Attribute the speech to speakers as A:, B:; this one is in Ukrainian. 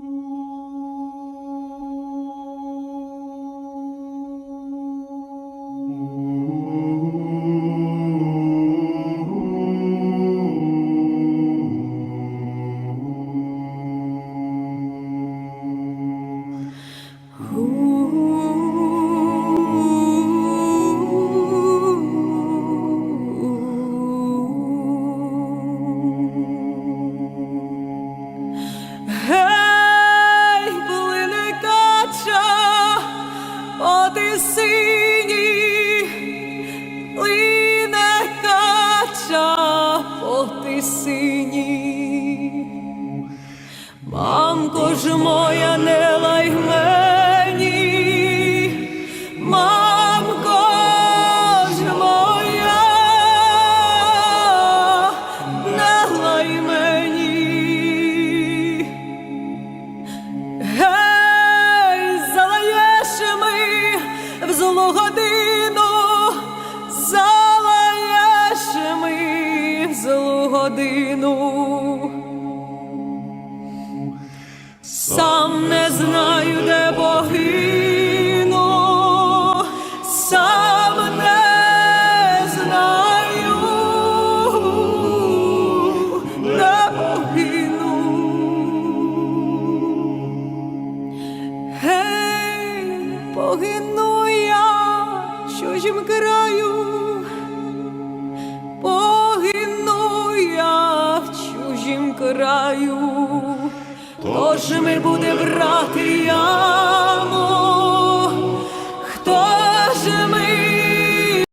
A: Гей, оди синій, плине кача, ти синій. Мамко ж моя, не лай годину. Сам не знаю, де погину, сам не знаю, де погину. Гей, погину я в чужім краю, краю, тож ми буде брати я